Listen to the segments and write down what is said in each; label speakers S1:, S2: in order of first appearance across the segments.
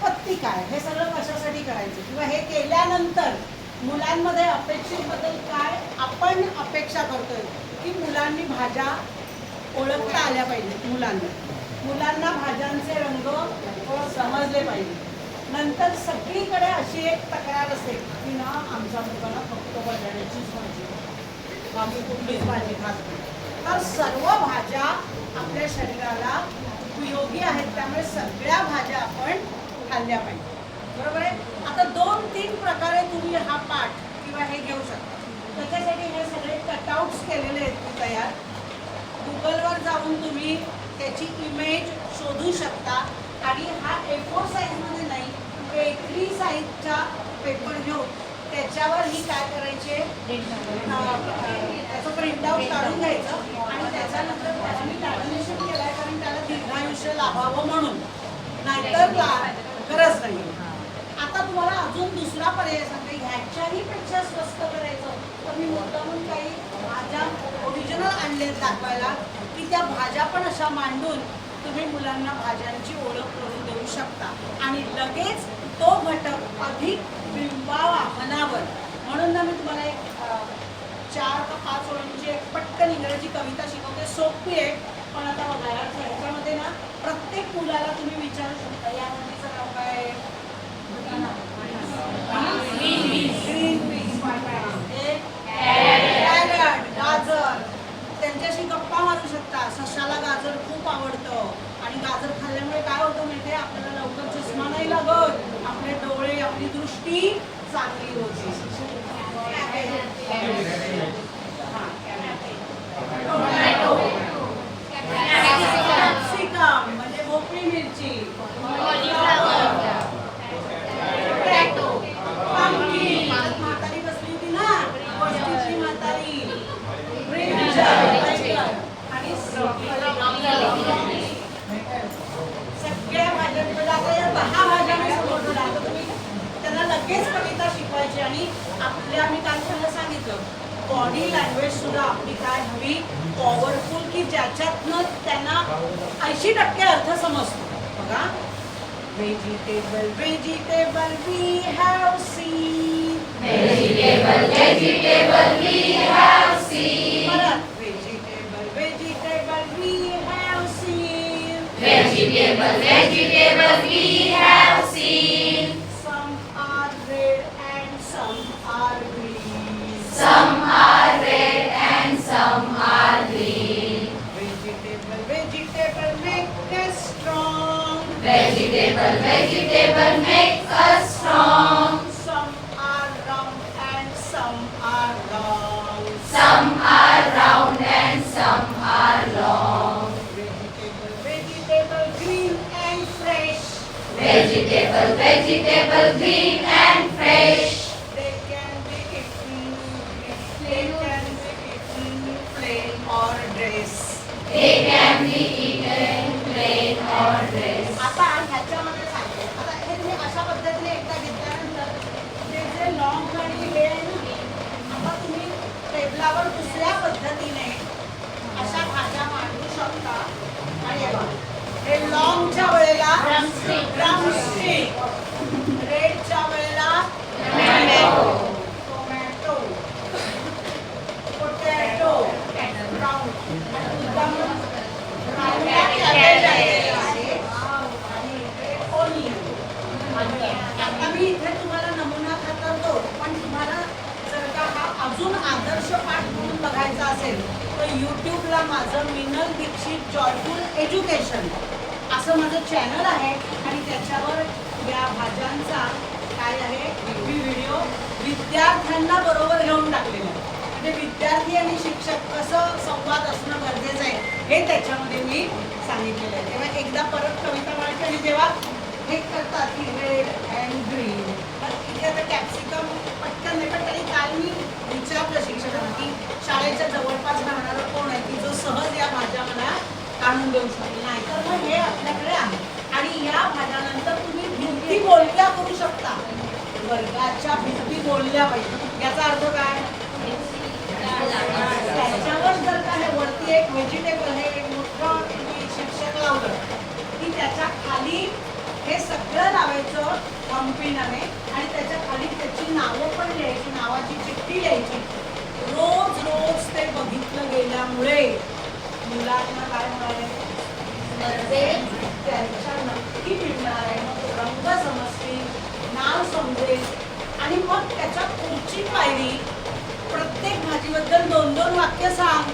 S1: उत्पत्ती काय? हे सगळं कशासाठी करायचं? किंवा हे केल्यानंतर मुलांमध्ये अपेक्षित बदल काय आपण अपेक्षा करतोय की मुलांनी भाज्या ओळखता आल्या पाहिजेत मुलांना? मुलांना भाज्यांचे रंग समजले पाहिजे नंतर सगळीकडे अशी एक तक्रार असते की ना आमच्या मुलांना फक्त बटाट्याचीच भाजी आम्ही कुठलीच भाजी खात तर सर्व भाज्या आपल्या शरीराला उपयोगी आहेत. त्यामुळे सगळ्या भाज्या आपण खाल्ल्या पाहिजे. बरोबर आहे? आता दोन तीन प्रकारे तुम्ही हा पाठ किंवा हे घेऊ शकता. त्याच्यासाठी हे सगळे कटआउट्स केलेले आहेत मी तयार. गुगलवर जाऊन तुम्ही त्याची इमेज शोधू शकता. आणि हा ए फोर साईजमध्ये नाही ए थ्री साईजचा पेपर घेऊन त्याच्यावर ही काय करायचे? त्याचं प्रिंटआउट काढून घ्यायचं. आणि त्याच्यानंतर त्याला मी लॅमिनेशन केलं आहे कारण त्याला दीर्घायुष्य लाभावं म्हणून. नाहीतर गरज नाही. आता तुम्हाला अजून दुसरा पर्याय सांगते. ह्याच्याही पेक्षा स्वस्त करायचं. तर मी मुद्दामून काही भाज्या ओरिजिनल आणलेत दाखवायला. की त्या भाज्या पण अशा मांडून तुम्ही मुलांना भाज्यांची ओळख करून देऊ शकता. आणि लगेच तो घटक अधिक बिंबावा मनावर. म्हणून ना मी तुम्हाला एक चार का पाच ओळींची एक पटकन इंग्रजी कविता शिकवते. सोपी आहे. पण आता बघा या ह्याच्यामध्ये ना प्रत्येक मुलाला तुम्ही विचारू शकता या मुलीचं नाव काय गाजर. त्यांच्याशी गप्पा मारू शकता. सशाला गाजर खूप आवडतं. आणि गाजर खाल्ल्यामुळे काय होतं माहितीये? आपल्याला लवकर चष्मा नाही लागत. आपले डोळे आपली दृष्टी चांगली होते हा, टोमॅटो कॅप्सिकम म्हणजे भोपळी मिरची पोटॅटो pumpkin. आज म्हातारी बसली होती ना गोष्टीची म्हातारी ब्रिंजल, बैंगन आणि सगळ्या भाज्यांमध्ये आता या दहा भाज्या मी समोर दिल्या. आता तुम्ही त्यांना लगेच कविता शिकवायची आणि आपल्या मी काल तुम्हाला सांगितलं? बॉडी लँग्वेज सुद्धा आपली काय हवी? पॉवरफुल की ज्याच्यातनं त्यांना ऐंशी टक्के अर्थ समजतो. बघा. Vegetable vegetable we have. परत vegetable vegetable we have seen
S2: Vegetable, vegetable, we have
S1: Vegetable, vegetable make us strong. Some are round and some are long.
S2: Some are round and some are long.
S1: Vegetable, vegetable green and fresh.
S2: Vegetable, vegetable green and fresh.
S1: आता तुम्ही टेबलावर दुसऱ्या पद्धतीने अशा भाज्या मांडू शकता. आणि हे लॉंगच्या वेळेला रेडच्या वेळेला टोमॅटो. पोटॅटो. आणि. आता मी इथे तुम्हाला नमुना खातरतो पण तुम्हाला जर का हा अजून आदर्श पाठ म्हणून बघायचा असेल तर यूट्यूबला माझं मिनल दीक्षित जॉयफुल एज्युकेशन असं माझं चॅनल आहे. आणि त्याच्यावर या भाज्यांचा काय आहे मी व्हिडिओ विद्यार्थ्यांना बरोबर घेऊन टाकलेला आहे. म्हणजे विद्यार्थी आणि शिक्षक कसं संवाद असणं गरजेचं आहे हे त्याच्यामध्ये मी सांगितलेलं आहे. तेव्हा एकदा परत कविता म्हणायची आणि जेव्हा हे करतात की रेड अँड ग्रीन तर इथे आता कॅप्सिकम पटकन नाही पण तरी काल मी विचारलं शिक्षकांना की शाळेच्या जवळपास राहणारं कोण आहे की जो सहज या भाज्या मला आणून देऊ शकेल नाही तर मग हे आपल्याकडे आहे. आणि या भाज्यानंतर तुम्ही भिंती बोलल्या करू शकता. वर्गाच्या भिंती बोलल्या पाहिजे. याचा अर्थ काय त्याच्यावर जर का हे वरती एक व्हेजिटेबल हे एक मोठं तुम्ही शिक्षक लावलं की त्याच्याखाली हे सगळं लावायचं परिणामे आणि त्याच्याखाली त्याची नावं पण लिहायची नावाची चिठ्ठी लिहायची रोज रोज ते त्यामुळे मुलांना काय मिळाले ते म्हणजे त्यांच्या नक्की मिळणार आहे. मग रंग समजतील नाव समजेल. आणि मग त्याच्या पुढची पायरी प्रत्येक भाजीबद्दल दोन दोन वाक्य सांग.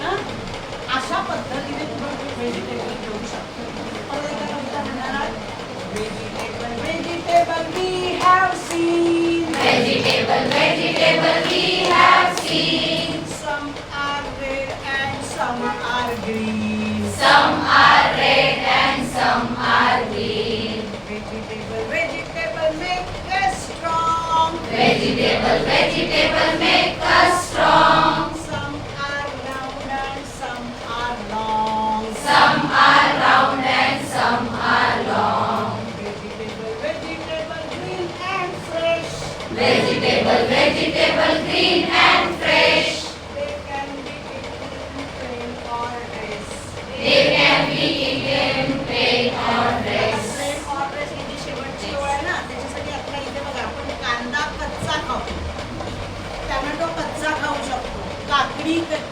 S1: हं? अशा पद्धतीने तुम्ही व्हेजिटेबल घेऊ शकतो. परत एका म्हणणार vegetable vegetable
S2: Vegetable, vegetable
S1: make us strong.
S2: Vegetable, vegetable make us strong.
S1: Some are round and some are long.
S2: Some are round and some are long.
S1: Vegetable, vegetable green and fresh.
S2: Vegetable, vegetable green and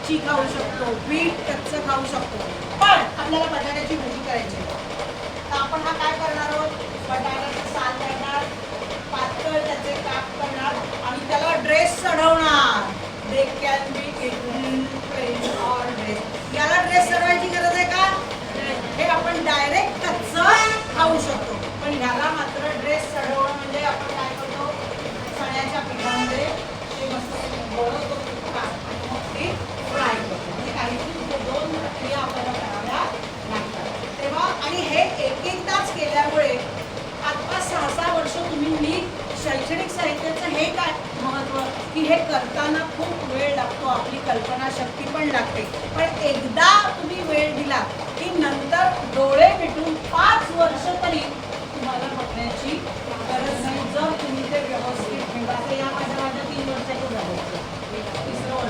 S1: काकडी कच्ची खाऊ शकतो bit कच्चं खाऊ शकतो. पण आपल्याला बटाट्याची भजी करायची तर आपण हा काय करणार आहोत? बटाट्याचं साल करणार पातळ त्याचे काप करणार आणि त्याला dress चढवणार. They can be plain or dress याला ड्रेस चढवायची गरज आहे का हे आपण डायरेक्ट कच्चं खाऊ शकतो पण ह्याला मात्र ड्रेस चढवणं म्हणजे आपण काय करतो चण्याच्या पिठामध्ये ते मस्त गोळवतो तुपात आणि मग ते फ्राय करतो म्हणजे काहीतरी तिथे दोन प्रक्रिया आपल्याला कराव्या लागतात तेव्हा आणि हे एक एकदाच केल्यामुळे पाच पाच सहा सहा वर्ष तुम्ही नीट शैक्षणिक साहित्याचं हे काय महत्त्व की हे करताना खूप वेळ लागतो आपली कल्पनाशक्ती पण एकदा तुम्ही वेळ दिला की नंतर डोळे मिटून पाच वर्ष तरी तुम्हाला बघण्याची गरज नाही. जर तुम्ही ते व्यवस्थित ठेवा ते या माझ्या माझ्या तीन वर्षाच्या